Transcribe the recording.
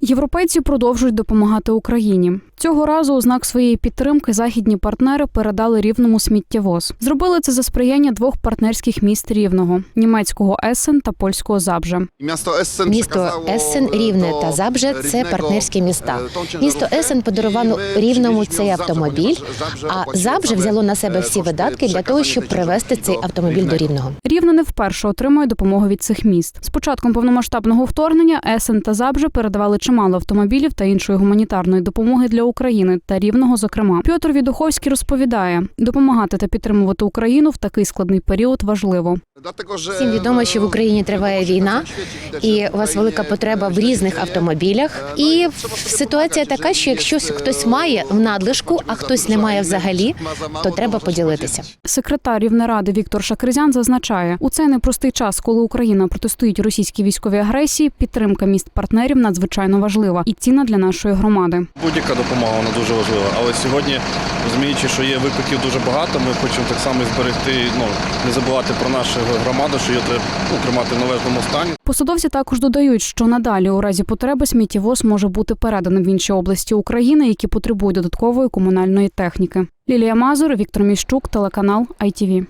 Європейці продовжують допомагати Україні. Цього разу у знак своєї підтримки західні партнери передали рівному сміттєвоз. Зробили це за сприяння двох партнерських міст рівного німецького Есен та польського Забже. Місто Ессен, Рівне та Забже це партнерські міста. Місто Ессен подарувало Рівному цей автомобіль, а Забже взяло на себе всі видатки для того, щоб привезти цей автомобіль до Рівного. Рівне не вперше отримує допомогу від цих міст. З початком повномасштабного вторгнення Есен та Забже передавали чимало автомобілів та іншої гуманітарної допомоги для України та рівного. Зокрема, Пьотр Відуховський розповідає, допомагати та підтримувати Україну в такий складний період важливо. Всім відомо, що в Україні триває війна, і у вас велика потреба в різних автомобілях. І ситуація така, що якщо хтось має в надлишку, а хтось не має взагалі, то треба поділитися. Секретар Рівнеради Віктор Шакризян зазначає, у цей непростий час, коли Україна протистоїть російській військовій агресії, підтримка міст партнерів надзвичайно важлива і цінна для нашої громади. Будь-яка допомога вона дуже важлива. Але сьогодні, розуміючи, що є викликів дуже багато, ми хочемо так само зберегти, ну не забувати про нашу громаду, що її треба ну, тримати в належному стані. Посадовці також додають, що надалі у разі потреби сміттєвоз може бути переданим в інші області України, які потребують додаткової комунальної техніки. Лілія Мазур, Віктор Міщук, телеканал ITV.